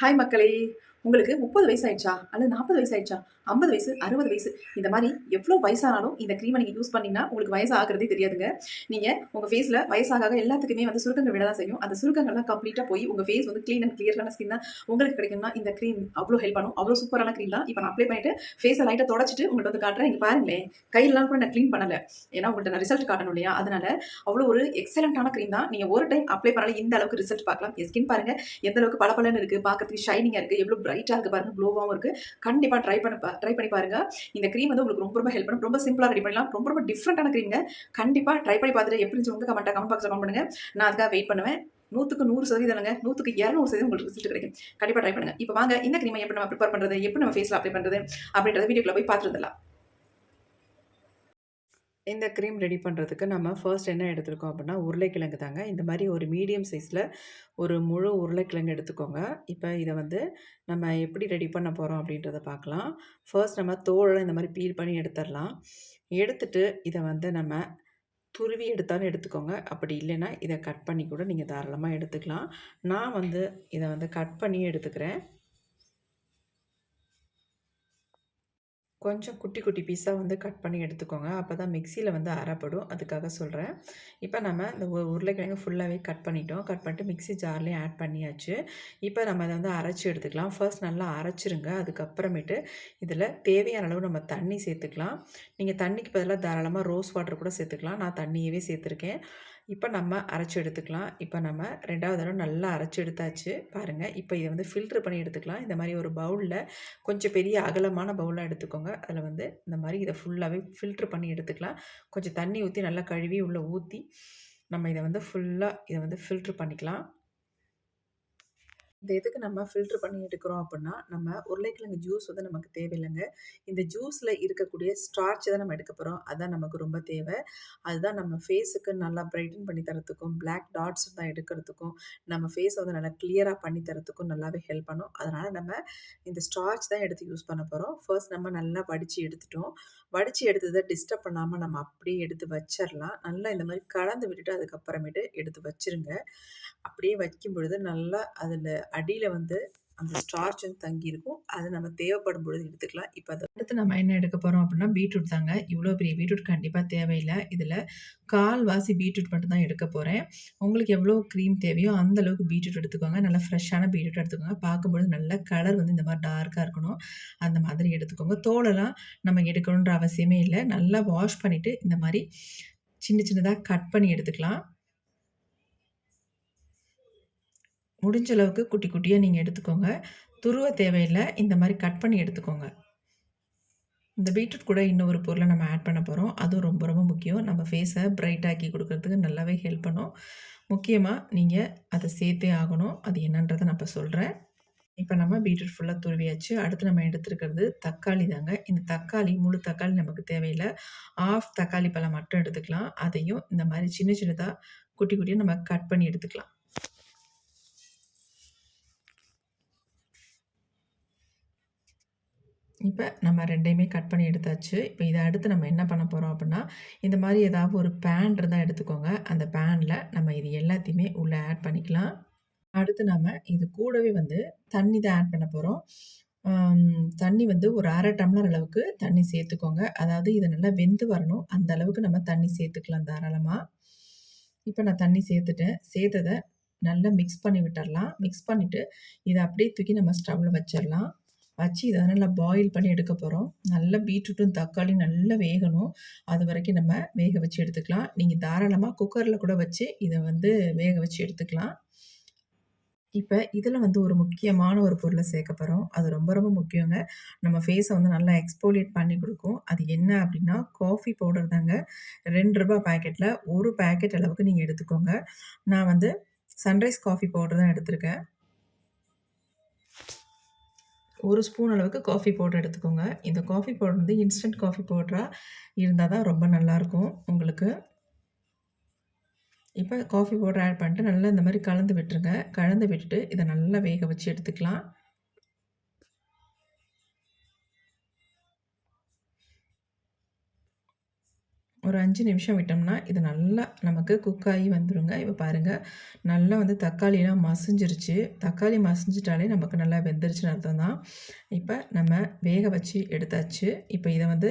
Hi மக்களே. உங்களுக்கு முப்பது வயசு ஆயிடுச்சா அல்லது நாற்பது வயசு ஆயிடுச்சா ஐம்பது வயசு அறுபது வயசு இந்த மாதிரி எவ்வளோ வயசானாலும் இந்த க்ரீமை நீங்கள் யூஸ் பண்ணீங்கன்னா உங்களுக்கு வயசு ஆகிறதே தெரியாதுங்க நீங்கள் உங்கள் ஃபேஸில் வயசாக எல்லாத்துக்குமே வந்து சுருக்கங்கள் விட தான் செய்யும். அந்த சுருக்கங்கள்லாம் கம்ப்ளீட்டாக போய் உங்கள் ஃபேஸ் வந்து க்ளீன் அண்ட் கிளியரான ஸ்கின்னா உங்களுக்கு கிடைக்கும்னா இந்த க்ரீம் அவ்வளோ ஹெல்ப் பண்ணும். அவ்வளோ சூப்பரான க்ரீம் தான். இப்போ நான் அப்ளை பண்ணிட்டு ஃபேஸை லைட்டாக தொடச்சிட்டு உங்கள்ட்ட வந்து காட்டுறேன். இங்கே பாருங்களேன். கையெல்லாம் கூட நான் க்ளீன் பண்ணலை. ஏன்னா உங்கள்கிட்ட நான் ரிசல்ட் காட்டணும் இல்லையா? அதனால அவ்வளோ ஒரு எக்ஸலண்ட்டான க்ரீம் தான். நீங்கள் ஒரு டைம் அப்ளை பண்ணாலும் இந்த அளவுக்கு ரிசல்ட் பார்க்கலாம். என் ஸ்கின் பாருங்கள் எந்த அளவுக்கு பளபளன்னு இருக்குது பார்க்கறதுக்கு ஷைனிங்காக இருக்குது எவ்வளோ பிரைட்டாக இருக்குது பாருங்கள் க்ளோவாகவும் இருக்குது கண்டிப்பாக ட்ரை பண்ண ட்ரை பண்ணி பாருங்க. இந்த க்ரீம் வந்து உங்களுக்கு ரொம்ப ரொம்ப ஹெல்ப் பண்ணும். ரொம்ப சிம்பிளாக ரெடி பண்ணலாம். ரொம்ப ரொம்ப டிஃப்ரெண்ட்டான க்ரீம்ங்க கண்டிப்பாக ட்ரை பண்ணி பார்த்துட்டு எப்படி இருந்துச்சு கமெண்ட்டாக கமெண்ட் பாக்ஸில் கமெண்ட் பண்ணுங்கள் நான் அதுக்காக வெயிட் பண்ணுவேன். நூற்றுக்கு நூறு சதவீதம்ங்க நூற்றுக்கு இரநூறு சதவீதம் உங்களுக்கு ரிசல்ட் கிடைக்கும். கண்டிப்பாக ட்ரை பண்ணுங்கள் இப்போ வாங்க இந்த க்ரீமை எப்படி நம்ம ப்ரிப்பேர் பண்ணுறது எப்படி நம்ம ஃபேஸில் அப்ளை பண்ணுறது அப்படின்றத வீடியோக்குள்ள போய் பார்த்துருந்தலாம் இந்த க்ரீம் ரெடி பண்ணுறதுக்கு நம்ம ஃபர்ஸ்ட் என்ன எடுத்துருக்கோம் அப்படின்னா உருளைக்கிழங்கு தாங்க. இந்த மாதிரி ஒரு மீடியம் சைஸில் ஒரு முழு உருளைக்கிழங்கு எடுத்துக்கோங்க. இப்போ இதை வந்து நம்ம எப்படி ரெடி பண்ண போகிறோம் அப்படின்றத பார்க்கலாம். ஃபர்ஸ்ட் நம்ம தோலை இந்த மாதிரி பீல் பண்ணி எடுத்துடலாம். எடுத்துட்டு இதை வந்து நம்ம துருவி எடுத்தாலும் எடுத்துக்கோங்க. அப்படி இல்லைன்னா இதை கட் பண்ணி கூட நீங்கள் தாராளமாக எடுத்துக்கலாம். நான் வந்து இதை வந்து கட் பண்ணி எடுத்துக்கிறேன். கொஞ்சம் குட்டி குட்டி பீஸாக வந்து கட் பண்ணி எடுத்துக்கோங்க. அப்போ தான் மிக்சியில் வந்து அரைப்படும். அதுக்காக சொல்கிறேன் இப்போ நம்ம இந்த உருளைக்கிழங்கு ஃபுல்லாகவே கட் பண்ணிட்டோம். கட் பண்ணிட்டு மிக்ஸி ஜார்லேயும் ஆட் பண்ணியாச்சு. இப்போ நம்ம அதை வந்து அரைச்சி எடுத்துக்கலாம். ஃபர்ஸ்ட் நல்லா அரைச்சிருங்க. அதுக்கப்புறமேட்டு இதில் தேவையான அளவு நம்ம தண்ணி சேர்த்துக்கலாம். நீங்கள் தண்ணிக்கு பதிலாக தாராளமாக ரோஸ் வாட்டர் கூட சேர்த்துக்கலாம். நான் தண்ணியவே சேர்த்துருக்கேன். இப்போ நம்ம அரைச்சி எடுத்துக்கலாம். இப்போ நம்ம ரெண்டாவது தடவை நல்லா அரைச்சி எடுத்தாச்சு. பாருங்கள் இப்போ இதை வந்து ஃபில்ட்ரு பண்ணி எடுத்துக்கலாம். இந்த மாதிரி ஒரு பவுலில் கொஞ்சம் பெரிய அகலமான பவுலாக எடுத்துக்கோங்க. அதில் வந்து இந்த மாதிரி இதை ஃபுல்லாகவே ஃபில்ட்ரு பண்ணி எடுத்துக்கலாம். கொஞ்சம் தண்ணி ஊற்றி நல்லா கழுவி உள்ளே ஊற்றி நம்ம இதை வந்து ஃபுல்லாக இதை வந்து ஃபில்ட்ரு பண்ணிக்கலாம். இந்த எதுக்கு நம்ம ஃபில்ட்ரு பண்ணி எடுக்கிறோம் அப்படின்னா நம்ம உருளைக்கிழங்கு ஜூஸ் வந்து நமக்கு தேவையில்லைங்க. இந்த ஜூஸில் இருக்கக்கூடிய ஸ்டார்ச் தான் நம்ம எடுக்க போகிறோம் அதுதான் நமக்கு ரொம்ப தேவை. அதுதான் நம்ம ஃபேஸுக்கு நல்லா பிரைட்டன் பண்ணி தரத்துக்கும் பிளாக் டாட்ஸ் தான் எடுக்கிறதுக்கும் நம்ம ஃபேஸை வந்து நல்லா கிளியராக பண்ணி தரத்துக்கும் நல்லாவே ஹெல்ப் பண்ணும். அதனால் நம்ம இந்த ஸ்டார்ச் தான் எடுத்து யூஸ் பண்ண போகிறோம் ஃபர்ஸ்ட் நம்ம நல்லா வடித்து எடுத்துட்டோம். வடித்து எடுத்ததை டிஸ்டர்ப் பண்ணாமல் நம்ம அப்படியே எடுத்து வச்சிடலாம் நல்லா இந்த மாதிரி கலந்து விட்டுட்டு அதுக்கப்புறமேட்டு எடுத்து வச்சிருங்க. அப்படியே வைக்கும் பொழுது நல்லா அதில் அடியில் வந்து அந்த ஸ்டார்ச் வந்து தங்கியிருக்கும். அது நம்ம தேவைப்படும் பொழுது எடுத்துக்கலாம். இப்போ அதை அடுத்து நம்ம என்ன எடுக்க போகிறோம் அப்படின்னா பீட்ரூட் தாங்க. இவ்வளோ பெரிய பீட்ரூட் கண்டிப்பாக தேவையில்லை. இதில் கால் வாசி பீட்ரூட் மட்டும் தான் எடுக்க போகிறேன் உங்களுக்கு எவ்வளோ க்ரீம் தேவையோ அந்த அளவுக்கு பீட்ரூட் எடுத்துக்கோங்க. நல்லா ஃப்ரெஷ்ஷான பீட்ரூட் எடுத்துக்கோங்க. பார்க்கும்பொழுது நல்ல கலர் வந்து இந்த மாதிரி டார்க்காக இருக்கணும். அந்த மாதிரி எடுத்துக்கோங்க. தோலெல்லாம் நம்ம எடுக்கணுன்ற அவசியமே இல்லை. நல்லா வாஷ் பண்ணிவிட்டு இந்த மாதிரி சின்ன சின்னதாக கட் பண்ணி எடுத்துக்கலாம். முடிஞ்ச அளவுக்கு குட்டி குட்டியாக நீங்கள் எடுத்துக்கோங்க. துருவ தேவையில்லை. இந்த மாதிரி கட் பண்ணி எடுத்துக்கோங்க. இந்த பீட்ரூட் கூட இன்னொரு பொருளை நம்ம ஆட் பண்ண போகிறோம் அதுவும் ரொம்ப ரொம்ப முக்கியம். நம்ம ஃபேஸை பிரைட்டாக்கி கொடுக்கறதுக்கு நல்லாவே ஹெல்ப் பண்ணும். முக்கியமாக நீங்கள் அதை சேர்த்தே ஆகணும். அது என்னன்றதை நான் இப்போ சொல்கிறேன் இப்போ நம்ம பீட்ரூட் ஃபுல்லாக துருவியாச்சு. அடுத்து நம்ம எடுத்துருக்கிறது தக்காளி தாங்க. இந்த தக்காளி முழு தக்காளி நமக்கு தேவையில்லை. ஆஃப் தக்காளி பழம் மட்டும் எடுத்துக்கலாம். அதையும் இந்த மாதிரி சின்ன சின்னதாக குட்டி குட்டியாக நம்ம கட் பண்ணி எடுத்துக்கலாம். இப்போ நம்ம ரெண்டையுமே கட் பண்ணி எடுத்தாச்சு. இப்போ இதை அடுத்து நம்ம என்ன பண்ண போகிறோம் அப்படின்னா இந்த மாதிரி ஏதாவது ஒரு பேன் இருந்தால் எடுத்துக்கோங்க. அந்த பேனில் நம்ம இது எல்லாத்தையுமே உள்ளே ஆட் பண்ணிக்கலாம். அடுத்து நம்ம இது கூடவே வந்து தண்ணி தான் ஆட் பண்ண போகிறோம் தண்ணி வந்து ஒரு அரை டம்ளர் அளவுக்கு தண்ணி சேர்த்துக்கோங்க. அதாவது இது நல்லா வெந்து வரணும். அந்த அளவுக்கு நம்ம தண்ணி சேர்த்துக்கலாம் தாராளமாக இப்போ நான் தண்ணி சேர்த்துட்டேன். சேர்த்ததை நல்லா மிக்ஸ் பண்ணி விட்டுறலாம். மிக்ஸ் பண்ணிவிட்டு இதை அப்படியே தூக்கி நம்ம ஸ்டவ்வில் வச்சிடலாம். வச்சு இதை நல்லா பாயில் பண்ணி எடுக்க போகிறோம் நல்லா பீட்ரூட்டும் தக்காளியும் நல்லா வேகணும். அது வரைக்கும் நம்ம வேக வச்சு எடுத்துக்கலாம். நீங்கள் தாராளமாக குக்கரில் கூட வச்சு இதை வந்து வேக வச்சு எடுத்துக்கலாம். இப்போ இதில் வந்து ஒரு முக்கியமான ஒரு பொருளை சேர்க்க போகிறோம் அது ரொம்ப ரொம்ப முக்கியங்க. நம்ம ஃபேஸை வந்து நல்லா எக்ஸ்போலியேட் பண்ணி கொடுக்கும். அது என்ன அப்படின்னா காஃபி பவுடர் தாங்க. ரெண்டு ரூபா பேக்கெட்டில் ஒரு பேக்கெட் அளவுக்கு நீங்கள் எடுத்துக்கோங்க. நான் வந்து சன்ரைஸ் காஃபி பவுடர் தான் எடுத்திருக்கேன். ஒரு ஸ்பூன் அளவுக்கு காஃபி பவுடர் எடுத்துக்கோங்க. இந்த காஃபி பவுடர் வந்து இன்ஸ்டன்ட் காஃபி பவுடராக இருந்தால் தான் ரொம்ப நல்லாயிருக்கும் உங்களுக்கு. இப்போ காஃபி பவுடர் ஆட் பண்ணிட்டு நல்லா இந்த மாதிரி கலந்து விட்டுருங்க. கலந்து விட்டுட்டு இதை நல்லா வேக வச்சு எடுத்துக்கலாம். ஒரு அஞ்சு நிமிஷம் விட்டோம்னா, இது நல்லா நமக்கு குக் ஆகி வந்துடுங்க இப்போ பாருங்கள் நல்லா வந்து தக்காளிலாம் மசிஞ்சிருச்சு. தக்காளி மசிஞ்சிட்டாலே நமக்கு நல்லா வெந்துருச்சுன்னு அர்த்தம் தான். இப்போ நம்ம வேக வச்சு எடுத்தாச்சு. இப்போ இதை வந்து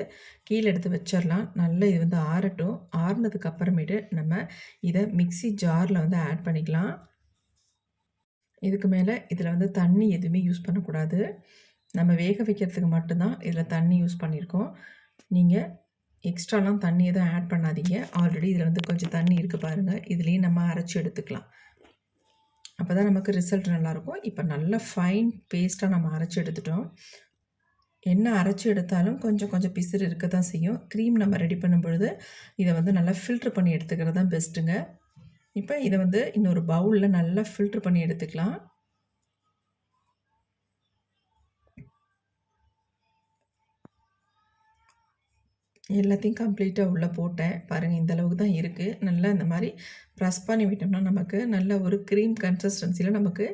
கீழே எடுத்து வச்சிடலாம் நல்லா இது வந்து ஆறட்டும். ஆறுனதுக்கு அப்புறமேட்டு நம்ம இதை மிக்ஸி ஜாரில் வந்து ஆட் பண்ணிக்கலாம். இதுக்கு மேலே இதில் வந்து தண்ணி எதுவுமே யூஸ் பண்ணக்கூடாது. நம்ம வேக வைக்கிறதுக்கு மட்டும்தான் இதில் தண்ணி யூஸ் பண்ணியிருக்கோம். நீங்கள் எக்ஸ்ட்ராலாம் தண்ணி எதுவும் ஆட் பண்ணாதீங்க. ஆல்ரெடி இதில் வந்து கொஞ்சம் தண்ணி இருக்குது பாருங்கள் இதுலேயும் நம்ம அரைச்சி எடுத்துக்கலாம். அப்போ தான் நமக்கு ரிசல்ட் நல்லாயிருக்கும். இப்போ நல்லா ஃபைன் பேஸ்ட்டாக நம்ம அரைச்சி எடுத்துட்டோம். என்ன அரைச்சி எடுத்தாலும் கொஞ்சம் கொஞ்சம் பிசுறு இருக்க தான் செய்யும். க்ரீம் நம்ம ரெடி பண்ணும்பொழுது, இதை வந்து நல்லா ஃபில்ட்ரு பண்ணி எடுத்துக்கிறது தான் பெஸ்ட்டுங்க. இப்போ இதை வந்து இன்னொரு பவுலில் நல்லா ஃபில்ட்ரு பண்ணி எடுத்துக்கலாம். எல்லாத்தையும் கம்ப்ளீட்டாக உள்ளே போட்டேன். பாருங்கள் இந்த அளவுக்கு தான் இருக்குது நல்லா இந்த மாதிரி ப்ரெஸ் பண்ணி விட்டோம்னா, நமக்கு நல்ல ஒரு க்ரீம் கன்சிஸ்டன்சியில் நமக்கு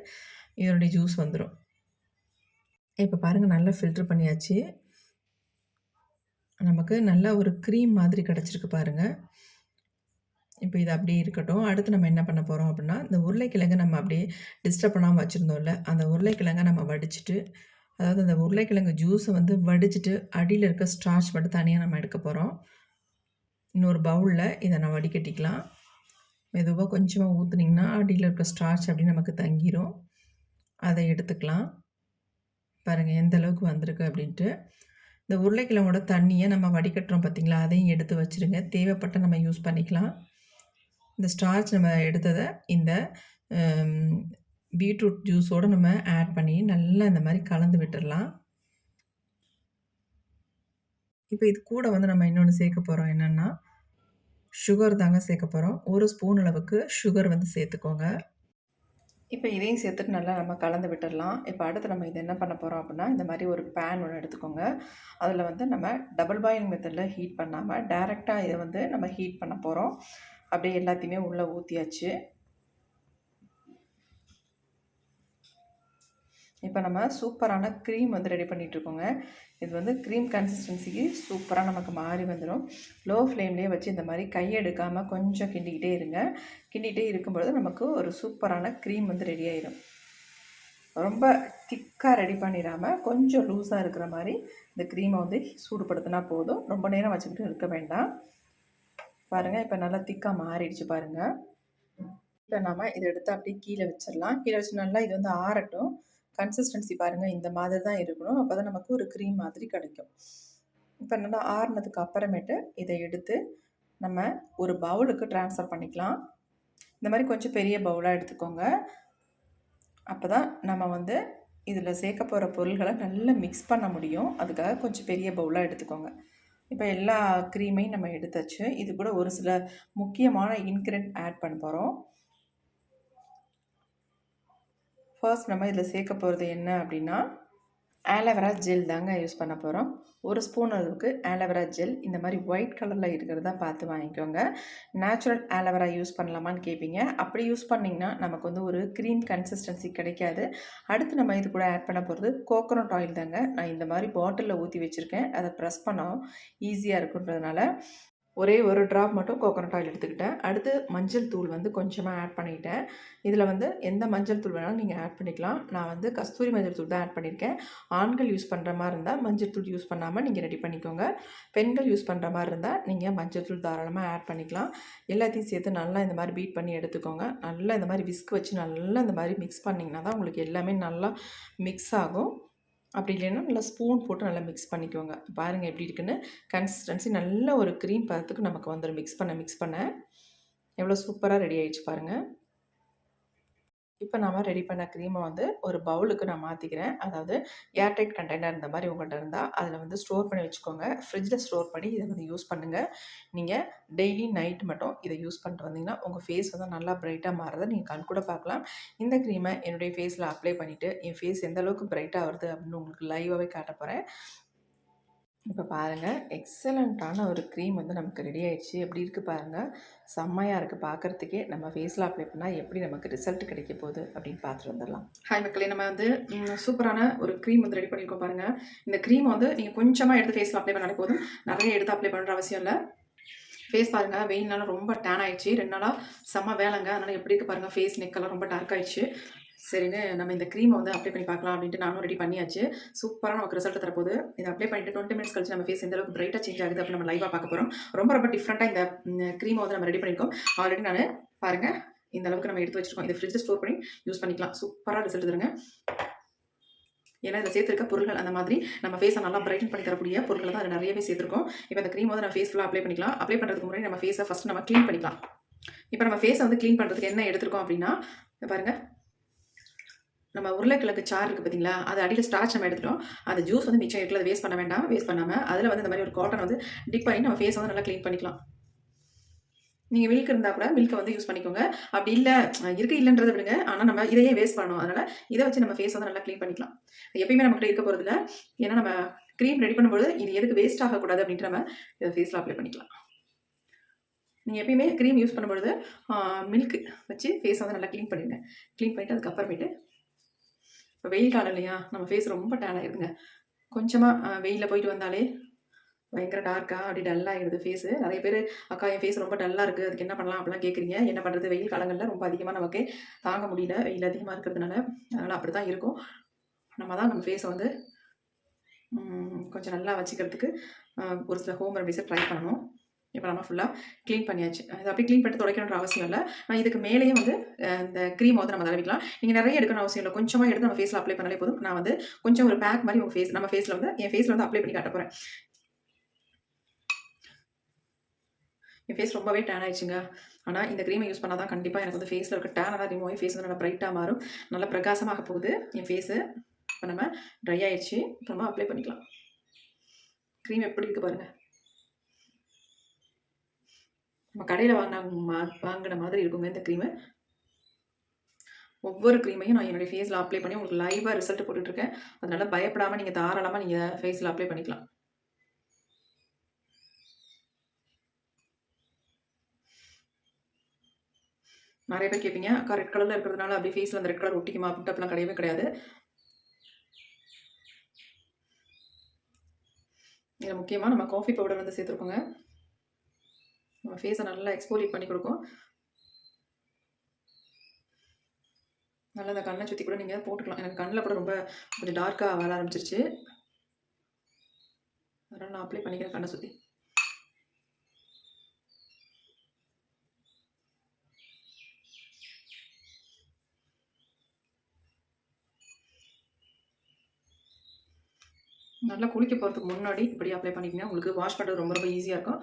இதனுடைய ஜூஸ் வந்துடும் இப்போ பாருங்கள் நல்லா ஃபில்ட்ரு பண்ணியாச்சு. நமக்கு நல்ல ஒரு க்ரீம் மாதிரி கிடச்சிருக்கு பாருங்கள் இப்போ இது அப்படியே இருக்கட்டும். அடுத்து நம்ம என்ன பண்ண போகிறோம் அப்படின்னா, இந்த உருளைக்கிழங்க நம்ம அப்படியே டிஸ்டர்ப் பண்ணாம வச்சுருந்தோம்ல அந்த உருளைக்கிழங்க நம்ம வடிச்சிட்டு அதாவது அந்த உருளைக்கிழங்கு ஜூஸை வந்து வடிச்சிட்டு அடியில் இருக்க ஸ்டார்ச் மட்டும் தனியாக நம்ம எடுக்க போகிறோம் இன்னொரு பவுலில் இதை நான் வடிகட்டிக்கலாம். மெதுவாக கொஞ்சமாக ஊற்றுனிங்கன்னா அடியில் இருக்க ஸ்டார்ச் அப்படி நமக்கு தங்கிரும். அதை எடுத்துக்கலாம். பாருங்கள் எந்த அளவுக்கு வந்திருக்கு அப்படின்ட்டு. இந்த உருளைக்கிழங்கோட தண்ணியை நம்ம வடிகட்டுறோம் பார்த்தீங்களா, அதையும் எடுத்து வச்சுருங்க. தேவைப்பட்ட நம்ம யூஸ் பண்ணிக்கலாம். இந்த ஸ்டார்ச் நம்ம எடுத்ததை இந்த பீட்ரூட் ஜூஸோட நம்ம ஆட் பண்ணி நல்லா இந்த மாதிரி கலந்து விட்டுடலாம் இப்போ இது கூட வந்து நம்ம இன்னொன்று சேர்க்க போகிறோம் என்னென்னா சுகர் தாங்க சேர்க்க போகிறோம் ஒரு ஸ்பூன் அளவுக்கு சுகர் வந்து சேர்த்துக்கோங்க. இப்போ இதையும் சேர்த்துட்டு நல்லா நம்ம கலந்து விட்டுடலாம் இப்போ அடுத்து நம்ம இது என்ன பண்ண போகிறோம் அப்படின்னா, இந்த மாதிரி ஒரு பேன் ஒன்று எடுத்துக்கோங்க. அதில் வந்து நம்ம டபுள் பாயில் மெத்தடில் ஹீட் பண்ணாமல் டேரெக்டாக இதை வந்து நம்ம ஹீட் பண்ண போகிறோம் அப்படியே எல்லாத்தையுமே உள்ளே ஊற்றியாச்சு இப்போ நம்ம சூப்பரான க்ரீம் வந்து ரெடி பண்ணிகிட்ருக்கோங்க இது வந்து க்ரீம் கன்சிஸ்டன்சிக்கு சூப்பராக நமக்கு மாறி வந்துடும் லோ ஃப்ளேம்லேயே வச்சு இந்த மாதிரி கை கொஞ்சம் கிண்டிக்கிட்டே இருங்க. கிண்டிட்டே இருக்கும்பொழுது நமக்கு ஒரு சூப்பரான க்ரீம் வந்து ரெடி ஆயிடும் ரொம்ப திக்காக ரெடி பண்ணிடாமல் கொஞ்சம் லூஸாக இருக்கிற மாதிரி இந்த க்ரீமை வந்து சூடுபடுத்தினா போதும். ரொம்ப நேரம் வச்சுக்கிட்டு இருக்க வேண்டாம். பாருங்கள் இப்போ நல்லா திக்காக மாறிடுச்சு பாருங்கள் இப்போ நம்ம இதை எடுத்து அப்படியே கீழே வச்சிடலாம் கீழே வச்சு நல்லா இது வந்து ஆறட்டும். கன்சிஸ்டன்சி பாருங்கள் இந்த மாதிரி தான் இருக்கணும். அப்போ தான் நமக்கு ஒரு க்ரீம் மாதிரி கிடைக்கும். இப்போ நல்லா ஆறுனதுக்கு அப்புறமேட்டு இதை எடுத்து நம்ம ஒரு பவுலுக்கு ட்ரான்ஸ்ஃபர் பண்ணிக்கலாம். இந்த மாதிரி கொஞ்சம் பெரிய பவுலாக எடுத்துக்கோங்க. அப்போ தான் நம்ம வந்து இதில் சேர்க்க போகிற பொருள்களை நல்லா மிக்ஸ் பண்ண முடியும். அதுக்காக கொஞ்சம் பெரிய பவுலாக எடுத்துக்கோங்க. இப்போ எல்லா க்ரீமையும் நம்ம எடுத்தாச்சு. இது கூட ஒரு சில முக்கியமான இன்க்ரெண்ட் ஆட் பண்ண போகிறோம் ஃபர்ஸ்ட் நம்ம இதில் சேர்க்க போகிறது என்ன அப்படின்னா, ஆலோவேரா ஜெல் தாங்க யூஸ் பண்ண போகிறோம் ஒரு ஸ்பூன் அளவுக்கு ஆலோவேரா ஜெல் இந்த மாதிரி ஒயிட் கலரில் இருக்கிறதா பார்த்து வாங்கிக்கோங்க. நேச்சுரல் ஆலோவேரா யூஸ் பண்ணலாமான்னு கேட்பீங்க. அப்படி யூஸ் பண்ணிங்கன்னா நமக்கு வந்து ஒரு க்ரீம் கன்சிஸ்டன்சி கிடைக்காது. அடுத்து நம்ம இது கூட ஆட் பண்ண போகிறது கோகோனட் ஆயில் தாங்க. நான் இந்த மாதிரி பாட்டிலில் ஊற்றி வச்சுருக்கேன் அதை ப்ரெஸ் பண்ணோம் ஈஸியாக இருக்குன்றதுனால, ஒரே ஒரு ட்ராப் மட்டும் கோகோனட் ஆயில் எடுத்துக்கிட்டேன். அடுத்து மஞ்சள் தூள் வந்து கொஞ்சமாக ஆட் பண்ணிக்கிட்டேன் இதில் வந்து எந்த மஞ்சள் தூள் வேணாலும் நீங்கள் ஆட் பண்ணிக்கலாம். நான் வந்து கஸ்தூரி மஞ்சள் தூள் தான் ஆட் பண்ணியிருக்கேன். ஆண்கள் யூஸ் பண்ணுற மாதிரி இருந்தால் மஞ்சள் தூள் யூஸ் பண்ணாமல் நீங்கள் ரெடி பண்ணிக்கோங்க. பெண்கள் யூஸ் பண்ணுற மாதிரி இருந்தால் நீங்கள் மஞ்சள் தூள் தாராளமாக ஆட் பண்ணிக்கலாம். எல்லாத்தையும் சேர்த்து நல்லா இந்த மாதிரி பீட் பண்ணி எடுத்துக்கோங்க. நல்லா இந்த மாதிரி விஸ்க் வச்சு நல்லா இந்த மாதிரி மிக்ஸ் பண்ணிங்கன்னா தான் உங்களுக்கு எல்லாமே நல்லா மிக்ஸ் ஆகும். அப்படி இல்லைன்னா, நல்லா ஸ்பூன் போட்டு நல்லா மிக்ஸ் பண்ணிக்கோங்க. பாருங்கள் எப்படி இருக்குன்னு. கன்சிஸ்டன்சி நல்ல ஒரு க்ரீம் பதத்துக்கு நமக்கு வந்துடும் மிக்ஸ் பண்ண மிக்ஸ் பண்ண. எவ்வளோ சூப்பராக ரெடி ஆகிடுச்சு பாருங்கள் இப்போ நாம் ரெடி பண்ண க்ரீமை வந்து ஒரு பவுலுக்கு நான் மாற்றிக்கிறேன் அதாவது ஏர்டைட் கண்டெய்னர் இந்த மாதிரி உங்கள்கிட்ட இருந்தால் அதில் வந்து ஸ்டோர் பண்ணி வச்சுக்கோங்க. ஃப்ரிட்ஜில் ஸ்டோர் பண்ணி இதை வந்து யூஸ் பண்ணுங்கள் நீங்கள் டெய்லி நைட் மட்டும் இதை யூஸ் பண்ணிட்டு வந்தீங்கன்னா, உங்கள் ஃபேஸ் வந்து நல்லா பிரைட்டா நீங்கள் கண் கூட பார்க்கலாம். இந்த க்ரீமை என்னுடைய ஃபேஸில் அப்ளை பண்ணிவிட்டு என் ஃபேஸ் எந்த அளவுக்கு பிரைட்டா வருது அப்படின்னு உங்களுக்கு லைவாகவே காட்ட போகிறேன் இப்போ பாருங்கள் எக்ஸலண்ட்டான ஒரு க்ரீம் வந்து நமக்கு ரெடி ஆயிடுச்சு. எப்படி இருக்குது பாருங்கள் செம்மையாக இருக்குது பார்க்கறதுக்கே. நம்ம ஃபேஸில் அப்ளை பண்ணால் எப்படி நமக்கு ரிசல்ட் கிடைக்க போகுது அப்படின்னு பார்த்துட்டு வந்துடலாம் ஹாய் மக்களே! நம்ம வந்து சூப்பரான ஒரு க்ரீம் வந்து ரெடி பண்ணியிருக்கோம் பாருங்கள் இந்த க்ரீம் வந்து நீங்கள் கொஞ்சமாக எடுத்து ஃபேஸில் அப்ளை பண்ணாலே போதும். நிறைய எடுத்து அப்ளை பண்ணுற அவசியம் இல்லை ஃபேஸ் பாருங்கள் வெயில்னால ரொம்ப டேன் ஆயிடுச்சு ரெண்டு நாளாக செம்ம வேலைங்க அதனால் எப்படி இருக்குது பாருங்கள் ஃபேஸ் நெக்கெல்லாம் ரொம்ப டார்க் ஆயிடுச்சு சரின்னு நம்ம இந்த க்ரீமை வந்து அப்ளை பண்ணி பார்க்கலாம் அப்படின்ட்டு நானும் ரெடி பண்ணியாச்சு. சூப்பராக நமக்கு ரிசல்ட் தரப்போகுது. இதை அப்ளை பண்ணிட்டு டுவெண்ட்டி மினிட்ஸ் கழிச்சு நம்ம ஃபேஸ் எந்த அளவுக்கு பிரைட்டாக சேஞ்ச் ஆகுது அப்படி நம்ம லைவாக பார்க்க போகிறோம் ரொம்ப ரொம்ப டிஃப்ரெண்ட்டாக இந்த க்ரீமை வந்து நம்ம ரெடி பண்ணியிருக்கோம். ஆல்ரெடி நான் பாருங்கள் இந்த அளவுக்கு நம்ம எடுத்து வச்சிருக்கோம். இதை ஃப்ரிட்ஜ் ஸ்டோர் பண்ணி யூஸ் பண்ணிக்கலாம். சூப்பராக ரிசல்ட் தருங்க. ஏன்னா இதில் சேர்த்துருக்க பொருட்கள் அந்த மாதிரி நம்ம ஃபேஸை நல்லா பிரைட்டன் பண்ணி தரக்கூடிய பொருட்கள் தான் அது நிறையவே சேர்த்துருக்கோம். இப்போ அந்த க்ரீம் வந்து நம்ம ஃபேஸ் ஃபுல்லாக அப்ளை பண்ணிக்கலாம். அப்ளை பண்ணுறதுக்கு முன்னாடி நம்ம ஃபேஸை ஃபஸ்ட் நம்ம க்ளீன் பண்ணிக்கலாம். இப்போ நம்ம ஃபேஸை வந்து க்ளீன் பண்ணுறதுக்கு என்ன எடுத்துருக்கோம் அப்படின்னா பாருங்கள் நம்ம உருளைக்கிழங்கு சாறு இருக்குது பார்த்தீங்களா அது அடியில் ஸ்டார்ச் நம்ம எடுத்துட்டோம். அந்த ஜூஸ் வந்து மிச்சம் எடுக்கல அதை வேஸ்ட் பண்ண வேண்டாம் வேஸ்ட் பண்ணாமல் அதில் வந்து இந்த மாதிரி ஒரு காட்டன் வந்து டிப் பண்ணி நம்ம ஃபேஸை வந்து நல்லா க்ளீன் பண்ணிக்கலாம். நீங்கள் மில்க் இருந்தால் கூட மில்க்கை வந்து யூஸ் பண்ணிக்கோங்க. அப்படி இல்லை இருக்கு இல்லைன்றதை விடுங்க. ஆனால் நம்ம இதையே வேஸ்ட் பண்ணணும். அதனால் இதை வச்சு நம்ம ஃபேஸ் வந்து நல்லா க்ளீன் பண்ணிக்கலாம். எப்பயுமே நம்மகிட்ட இருக்க போகிறதுல ஏன்னா நம்ம க்ரீம் ரெடி பண்ணும்போது இது எதுக்கு வேஸ்ட் ஆகக்கூடாது அப்படின்ட்டு நம்ம இதை ஃபேஸில் அப்ளை பண்ணிக்கலாம். நீங்கள் எப்பயுமே க்ரீம் யூஸ் பண்ணும்பொழுது மில்க் வச்சு ஃபேஸ் வந்து நல்லா க்ளீன் பண்ணிடுங்க. க்ளீன் பண்ணிவிட்டு அதுக்கப்புறமேட்டு இப்போ வெயில் காலம் இல்லையா? நம்ம ஃபேஸ் ரொம்ப டேன் ஆகிடுதுங்க கொஞ்சமாக வெயிலில் போயிட்டு வந்தாலே பயங்கர டார்க்காக அப்படி டல்லாகிடுது ஃபேஸு நிறைய பேர் அக்கா என் ஃபேஸ் ரொம்ப டல்லாக இருக்குது அதுக்கு என்ன பண்ணலாம்? அப்படிலாம் கேட்குறீங்க என்ன பண்ணுறது வெயில் காலங்களில் ரொம்ப அதிகமாக நமக்கு தாங்க முடியல. வெயில் அதிகமாக இருக்கிறதுனால அதனால் அப்படி தான் இருக்கும். நம்ம தான் நம்ம ஃபேஸை வந்து கொஞ்சம் நல்லா வச்சுக்கிறதுக்கு ஒரு சில ஹோம் ரெமடிஸை ட்ரை பண்ணணும். இப்போ நம்ம ஃபுல்லாக க்ளீன் பண்ணியாச்சு. அது அப்படியே க்ளீன் பண்ணிட்டு துடைக்கணுன்ற அவசியம் இல்லை. நான் இதுக்கு மேலேயே வந்து இந்த க்ரீம் வந்து நம்ம தடவிக்கலாம். நீங்கள் நிறைய எடுக்கணும் அவசியம் இல்லை. கொஞ்சமாக எடுத்து நம்ம ஃபேஸில் அப்ளை பண்ணாலே போதும். நான் வந்து கொஞ்சம் ஒரு பேக் மாதிரி உங்கள் ஃபேஸ் நம்ம ஃபேஸில் வந்து என் ஃபேஸில் வந்து அப்ளை பண்ணி காட்ட போகிறேன் என் ஃபேஸ் ரொம்பவே டேன் ஆயிடுச்சுங்க. ஆனால் இந்த க்ரீமை யூஸ் பண்ணால் தான் கண்டிப்பாக எனக்கு வந்து ஃபேஸில் இருக்க டேனாக தான் ரிமூவ் ஆகி ஃபேஸ் வந்து நல்லா ப்ரைட்டாக மாறும். நல்லா பிரகாசமாக போகுது. என் ஃபேஸு இப்போ நம்ம ட்ரை ஆயிடுச்சு. இப்போ நம்ம அப்ளை பண்ணிக்கலாம். க்ரீம் எப்படி இருக்குது பாருங்கள் நம்ம கடையில் வாங்கின வாங்கின மாதிரி இருக்குங்க இந்த க்ரீமை ஒவ்வொரு க்ரீமையும் நான் என்னுடைய ஃபேஸில் அப்ளை பண்ணி உங்களுக்கு லைவாக ரிசல்ட் போட்டுட்ருக்கேன் அதனால் பயப்படாமல் நீங்கள் தாராளமாக நீங்கள் ஃபேஸில் அப்ளை பண்ணிக்கலாம். நிறைய பேர் கேட்பீங்க அக்கா ரெட் கலரில் இருக்கிறதுனால அப்படியே ஃபேஸில் அந்த ரெட் கலர் ஒட்டிக்குமா? அப்படின்ட்டு அப்படிலாம் கிடையவே கிடையாது. இதில் முக்கியமாக நம்ம காஃபி பவுடர் வந்து சேர்த்துருக்கோங்க. நம்ம ஃபேஸை நல்லா எக்ஸ்போலியேட் பண்ணி கொடுக்கும். நல்லா அந்த கண்ணை சுற்றி கூட நீங்கள் போட்டுக்கலாம். எனக்கு கண்ணில் கூட ரொம்ப கொஞ்சம் டார்க்காக வர ஆரம்பிச்சிருச்சு. அதனால் நான் அப்ளை பண்ணிக்கிறேன் கண்ணை சுற்றி நல்லா குளிக்க போகிறதுக்கு முன்னாடி இப்படி அப்ளை பண்ணிக்கோங்க. உங்களுக்கு வாஷ் பண்ணுறது ரொம்ப ரொம்ப ஈஸியாக இருக்கும்.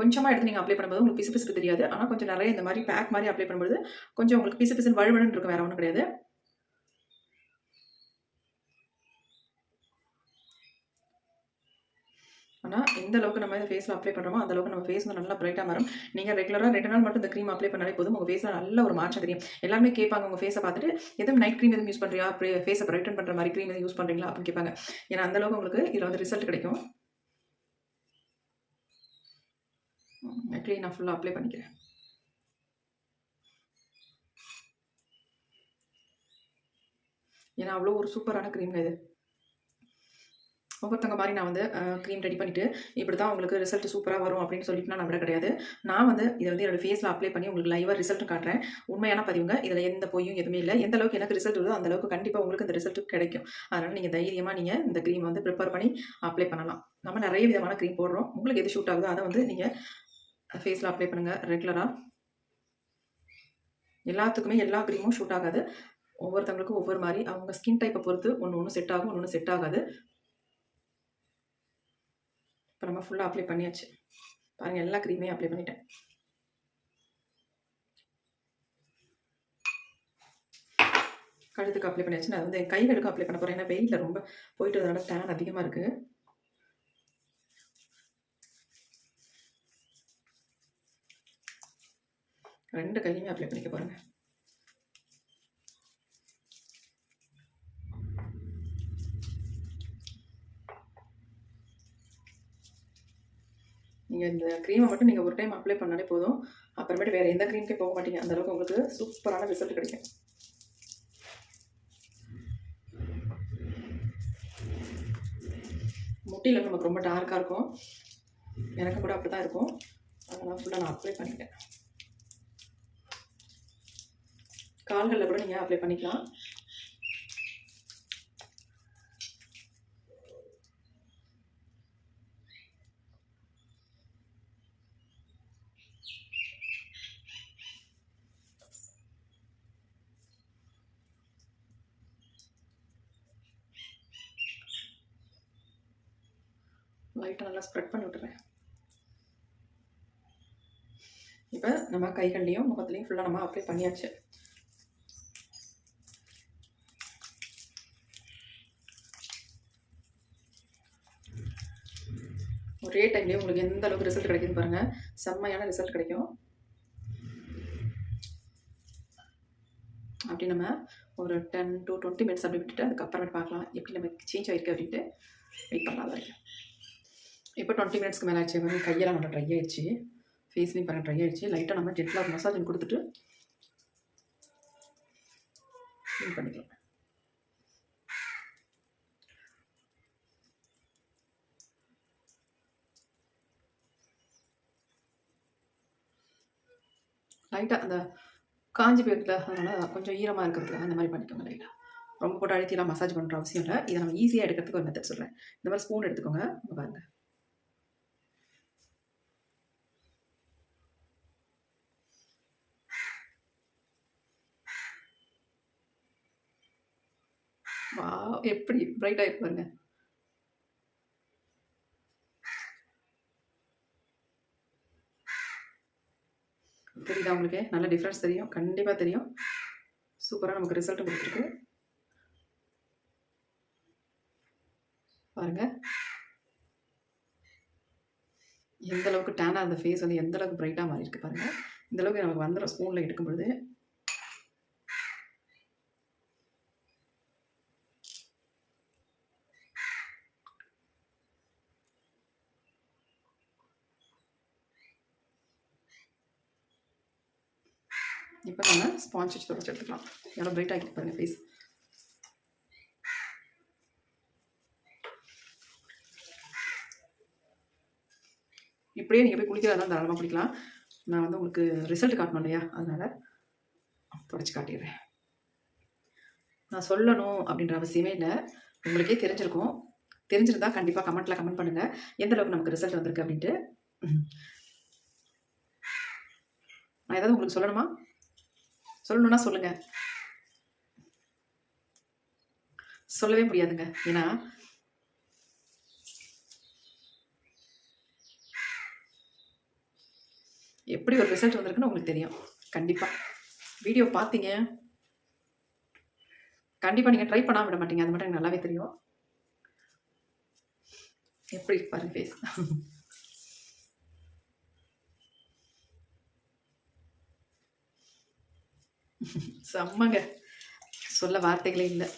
கொஞ்சமாக எடுத்து நீங்கள் அப்ளை பண்ணும்போது உங்களுக்கு பிசு பிசுக்கு தெரியாது. ஆனால் கொஞ்சம் நிறைய இந்த மாதிரி பேக் மாதிரி அப்ளை பண்ணும்போது கொஞ்சம் உங்களுக்கு பிசு பிசுன்னு வழுவழுன்னு இருக்கும் வேறு ஒன்றும் கிடையாது. ஆனால் எந்த அளவுக்கு நம்ம இந்த ஃபேஸில் அப்ளை பண்ணுறோமோ அந்த அளவுக்கு நம்ம ஃபேஸ் வந்து நல்லா பிரைட்டாக மாறும். நீங்கள் ரெகுலராக ரெண்டு நாள் மட்டும் இந்த க்ரீம் அப்ளை பண்ணாலே போதும் உங்கள் ஃபேஸில் நல்ல ஒரு மாற்றம் தெரியும். எல்லாருமே கேட்பாங்க உங்கள் ஃபேஸை பார்த்துட்டு எதுவும் நைட் க்ரீம் எதுவும் யூஸ் பண்ணுறியா ஃபேஸை பிரைட்டன் பண்ணுற மாதிரி க்ரீம் எதுவும் யூஸ் பண்ணுறீங்களா அப்படின்னு கேட்பாங்க. ஏன்னா அந்த அளவுக்கு உங்களுக்கு இதில் வந்து ரிசல்ட் கிடைக்கும். ஆக்சுவலி நான் ஃபுல்லாக அப்ளை பண்ணிக்கிறேன். ஏன்னா அவ்வளோ ஒரு சூப்பரான க்ரீம்ங்க இது. ஒவ்வொருத்தங்க மாதிரி நான் வந்து க்ரீம் ரெடி பண்ணிவிட்டு இப்படி தான் உங்களுக்கு ரிசல்ட் சூப்பராக வரும் அப்படின்னு சொல்லிட்டு நான் நம்ப கிடையாது. நான் வந்து இதை வந்து என்னோடய ஃபேஸில் அப்ளை பண்ணி உங்களுக்கு லைவாக ரிசல்ட் காட்டுறேன். உண்மையான பதிவுங்க. இதில் எந்த பொய்யும் எதுவுமே இல்லை. எந்த அளவுக்கு எனக்கு ரிசல்ட் வருதோ அந்த அளவுக்கு கண்டிப்பாக உங்களுக்கு இந்த ரிசல்ட் கிடைக்கும். அதனால் நீங்கள் தைரியமாக நீங்கள் இந்த க்ரீம் வந்து ப்ரிப்பேர் பண்ணி அப்ளை பண்ணலாம். நம்ம நிறைய விதமான க்ரீம் போடுறோம். உங்களுக்கு எது ஷூட் ஆகுதோ அதை வந்து நீங்கள் ஃபேஸில் அப்ளை பண்ணுங்கள் ரெகுலராக எல்லாத்துக்குமே எல்லா க்ரீமும் ஷூட் ஆகாது. ஒவ்வொருத்தவங்களுக்கும் ஒவ்வொரு மாதிரி. அவங்க ஸ்கின் டைப்பை பொறுத்து ஒன்று ஒன்று செட் ஆகும் ஒன்று ஒன்று செட் ஆகாது. இப்போ நம்ம ஃபுல்லாக அப்ளை பண்ணியாச்சு. பாருங்கள் எல்லா க்ரீமையும் அப்ளை பண்ணிட்டேன். கழுத்துக்கு அப்ளை பண்ணியாச்சு. நான் வந்து என் கைகளுக்கு அப்ளை பண்ண போகிறேன் ஏன்னா வெயிலில் ரொம்ப போயிட்டு அதனால டேன் அதிகமாக இருக்குது ரெண்டு கையுமே அப்ளை பண்ணிக்க பாருங்க நீங்கள் இந்த க்ரீமை மட்டும் நீங்கள் ஒரு டைம் அப்ளை பண்ணாலே போதும். அப்புறமேட்டு வேறு எந்த க்ரீம்க்கே போக மாட்டீங்க. அந்த அளவுக்கு உங்களுக்கு சூப்பரான ரிசல்ட் கிடைக்கும். முட்டியில் நமக்கு ரொம்ப டார்க்காக இருக்கும். எனக்கு கூட அப்படி தான் இருக்கும் அதெல்லாம் ஃபுல்லாக நான் அப்ளை பண்ணிட்டேன். கால்களில் கூட நீங்கள் அப்ளை பண்ணிக்கலாம். லைட்டை நல்லா ஸ்ப்ரெட் பண்ணி விட்டுறேன். இப்போ நம்ம கைகள்லையும் முகத்துலையும் ஃபுல்லாக நம்ம அப்ளை பண்ணியாச்சு. ஒரே டைம்லேயே உங்களுக்கு எந்த அளவுக்கு ரிசல்ட் கிடைக்குன்னு பாருங்கள் செம்மையான ரிசல்ட் கிடைக்கும். அப்படி நம்ம ஒரு டென் டு டுவெண்ட்டி மினிட்ஸ் அப்படி விட்டுட்டு அதுக்கப்புறமேட்டு பார்க்கலாம். எப்படி நம்ம சேஞ்ச் ஆகிருக்கு அப்படின்ட்டு வெயிட் பண்ணலாம் வரைக்கும். இப்போ டுவெண்ட்டி மினிட்ஸ்க்கு மேலே ஆச்சு. வந்து கையெல்லாம் நல்லா ட்ரை ஆயிடுச்சு. ஃபேஸ்லையும் பாருங்கள் ட்ரை ஆயிடுச்சு. லைட்டாக நம்ம ஜெட்டில் மசாஜ் கொடுத்துட்டு பண்ணிக்கலாம். லைட்டாக அந்த காஞ்சி போயிருக்குல அதனால் கொஞ்சம் ஈரமாக இருக்கிறதுக்காக அந்த மாதிரி பண்ணிக்கோங்க லைட்டாக ரொம்ப போட்டு அழுத்திலாம் மசாஜ் பண்ணுற அவசியம் இல்லை. இதை நம்ம ஈஸியாக எடுக்கிறதுக்கு ஒரு மெத்தட் சொல்கிறேன் இந்த மாதிரி ஸ்பூன் எடுத்துக்கோங்க. இங்க பாருங்க. வா எப்படி பிரைட் ஆயிருக்கு பாருங்கள் தெரியுதா உங்களுக்கு? நல்ல டிஃப்ரென்ஸ் தெரியும். கண்டிப்பாக தெரியும். சூப்பராக நமக்கு ரிசல்ட் கொடுத்துருக்கு. பாருங்கள் எந்த அளவுக்கு டேனாக அந்த ஃபேஸ் வந்து எந்த அளவுக்கு பிரைட்டாக மாறி இருக்கு பாருங்கள் இந்த அளவுக்கு நமக்கு வந்துடும் ஸ்பூனில் எடுக்கும் பொழுது இப்போ நம்ம ஸ்பாஞ்ச் வச்சு தொடச்சி எடுத்துக்கலாம் எவ்வளோ பிரைட் ஆகிட்டு பாருங்க ஃபேஸ் இப்படியே நீங்கள் போய் குளிக்கிறதா தாராளமாக குளிக்கலாம் நான் வந்து உங்களுக்கு ரிசல்ட் காட்டணும் இல்லையா அதனால் தொடச்சி காட்டிடுறேன் நான் சொல்லணும் அப்படின்ற அவசியமே இல்லை உங்களுக்கே தெரிஞ்சிருக்கும் தெரிஞ்சிருந்தா கண்டிப்பாக கமெண்ட்டில் கமெண்ட் பண்ணுங்கள் எந்த அளவுக்கு நமக்கு ரிசல்ட் வந்திருக்கு அப்படின்ட்டு நான் ஏதாவது உங்களுக்கு சொல்லணுமா சொல்லணும்னா சொல்லுங்க. சொல்லவே முடியாதுங்க. ஏன்னா எப்படி ஒரு ரிசல்ட் வந்திருக்குன்னு உங்களுக்கு தெரியும். கண்டிப்பா. வீடியோ பார்த்தீங்க கண்டிப்பா நீங்க ட்ரை பண்ணாம விட மாட்டீங்க. அது மட்டும் எனக்கு நல்லாவே தெரியும். எப்படி பாருங்க ஃபேஸ் செம்மங்க. சொல்ல வார்த்தைகளே இல்லை.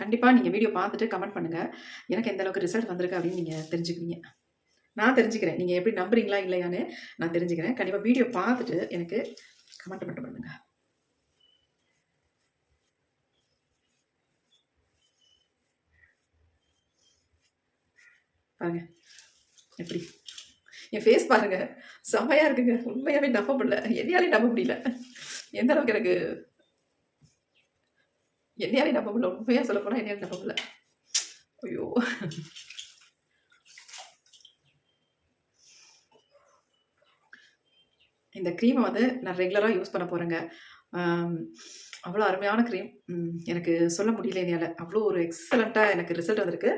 கண்டிப்பாக நீங்கள் வீடியோ பார்த்துட்டு கமெண்ட் பண்ணுங்கள் எனக்கு எந்த அளவுக்கு ரிசல்ட் வந்திருக்கு அப்படின்னு நீங்கள் தெரிஞ்சுக்குவீங்க. நான் தெரிஞ்சுக்கிறேன். நீங்கள் எப்படி நம்புறீங்களா இல்லையான்னு நான் தெரிஞ்சுக்கிறேன். கண்டிப்பாக வீடியோ பார்த்துட்டு எனக்கு கமெண்ட் மட்டும் பண்ணுங்கள் பாருங்க. எப்படி? என் ஃபேஸ் பாருங்க. செம்மையா இருக்குங்க. உண்மையாவே நம்ப முடியல. என்னையாலே நம்ப முடியல. எந்த அளவுக்கு எனக்கு என்னையாலே நம்ப முடியல. உண்மையா சொல்ல போனா என்னையாலே நம்ப முடியல. ஐயோ. இந்த க்ரீமை வந்து நான் ரெகுலராக யூஸ் பண்ண போகிறேங்க அவ்வளோ அருமையான க்ரீம் எனக்கு சொல்ல முடியல என்னால். அவ்வளோ ஒரு எக்ஸலண்ட்டாக எனக்கு ரிசல்ட் வந்திருக்கு.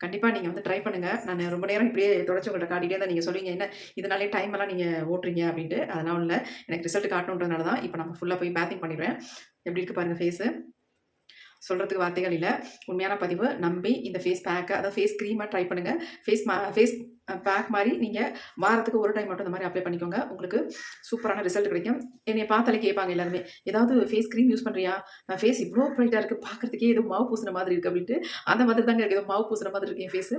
கண்டிப்பாக நீங்கள் வந்து ட்ரை பண்ணுங்கள் நான் ரொம்ப நேரம் இப்படியே தொடச்சு உங்கள்கிட்ட காட்டிகிட்டே தான் நீங்கள் சொல்லுவீங்க என்ன இதனாலே டைம் எல்லாம் நீங்கள் ஓட்டுறீங்க அப்படின்ட்டு. அதெல்லாம் இல்லை. எனக்கு ரிசல்ட் காட்டணுன்றதுனால தான் இப்போ நம்ம ஃபுல்லாக போய் பேத்திங் பண்ணிடுவேன் எப்படி இருக்குது பாருங்கள் ஃபேஸு சொல்கிறதுக்கு வார்த்தைகள் இல்லை. உண்மையான பதிவு. நம்பி இந்த ஃபேஸ் பேக்கை அதாவது ஃபேஸ் க்ரீமாக ட்ரை பண்ணுங்கள் ஃபேஸ் மா ஃபேஸ் பேக் மாதிரி நீங்கள் வாரத்துக்கு ஒரு டைம் மட்டும் இந்த மாதிரி அப்ளை பண்ணிக்கோங்க. உங்களுக்கு சூப்பரான ரிசல்ட் கிடைக்கும். என்னை பார்த்தாலே கேட்பாங்க எல்லாருமே ஏதாவது ஃபேஸ் க்ரீம் யூஸ் பண்ணுறியா நான் ஃபேஸ் இவ்வளோ ப்ரைட்டாக இருக்குது பார்க்குறதுக்கே ஏதோ மாவு பூசின மாதிரி இருக்குது அப்படின்ட்டு. அந்த மாதிரி தாங்க இருக்குது மாவு பூசின மாதிரி இருக்கு என் ஃபேஸ்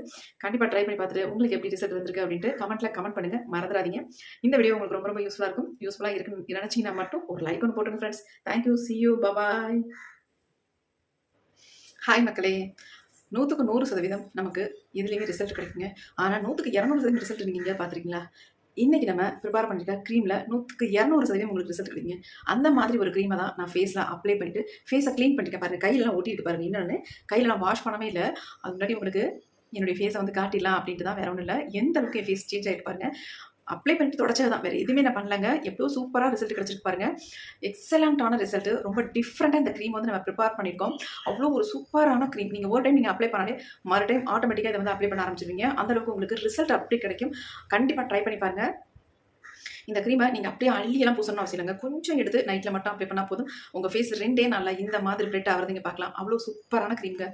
கண்டிப்பாக ட்ரை பண்ணி பார்த்துட்டு உங்களுக்கு எப்படி ரிசல்ட் வந்திருக்கு அப்படின்ட்டு கமெண்ட்டில் கமெண்ட் பண்ணுங்கள் மறந்துடாதீங்க. இந்த வீடியோ உங்களுக்கு ரொம்ப ரொம்ப யூஸ்ஃபுல்லாக இருக்கும். யூஸ்ஃபுல்லாக இருக்குன்னு நினச்சிங்கன்னா மட்டும் ஒரு லைக் ஒன்று போட்டுருங்க friends thank you see you bye bye hi மக்களே. நூற்றுக்கு நூறு சதவீதம் நமக்கு இதுலேயுமே ரிசல்ட் கிடைக்குங்க. ஆனால் நூற்றுக்கு இரநூறு சதவீதம் ரிசல்ட் நீங்கள் பார்த்துருக்கீங்களா இன்றைக்கி நம்ம ப்ரிப்பேர் பண்ணிருக்க க்ரீமில் நூற்றுக்கு இரநூறு சதவீதம் உங்களுக்கு ரிசல்ட் கிடைக்குங்க. அந்த மாதிரி ஒரு க்ரீமை தான் நான் ஃபேஸில் அப்ளை பண்ணிவிட்டு ஃபேஸை க்ளீன் பண்ணிக்க பாருங்கள் கையிலலாம் ஒட்டியிருக்கு பாருங்கள் இன்னொன்று கையில் நான் வாஷ் பண்ணவே இல்லை. அது முன்னாடி உங்களுக்கு என்னுடைய ஃபேஸை வந்து காட்டிடலாம் அப்படின்ட்டு தான் வேற ஒன்றும் இல்லை. எந்த அளவுக்கு என் ஃபேஸ் சேஞ்ச் ஆகிட்டு பாருங்கள் அப்ளை பண்ணிட்டு தொடச்சது தான் வேறு எதுவுமே நான் பண்ணலங்க. எவ்வளோ சூப்பராக ரிசல்ட் கிடச்சிருக்கு பாருங்க. எக்ஸலண்ட்டான ரிசல்ட் ரொம்ப டிஃப்ரெண்ட்டாக இந்த க்ரீம் வந்து நம்ம ப்ரிப்பேர் பண்ணியிருக்கோம். அவ்வளோ ஒரு சூப்பரான க்ரீம் நீங்கள் ஒரு டைம் நீங்கள் அப்ளை பண்ணாலே மறு டைம் ஆட்டோமேட்டிக்காக இதை வந்து அப்ளை பண்ண ஆரம்பிச்சிருவீங்க. அந்த அளவுக்கு உங்களுக்கு ரிசல்ட் அப்படி கிடைக்கும். கண்டிப்பாக ட்ரை பண்ணி பாருங்கள் இந்த க்ரீமை நீங்கள் அப்படியே அள்ளியெல்லாம் பூசணும் அவசியம் இல்லைங்க. கொஞ்சம் எடுத்து நைட்டில் மட்டும் அப்ளை பண்ணால் போதும். உங்கள் ஃபேஸ் ரெண்டே நாளில் இந்த மாதிரி பிரெட் ஆகிறதுங்க பார்க்கலாம். அவ்வளோ சூப்பரான க்ரீம்ங்க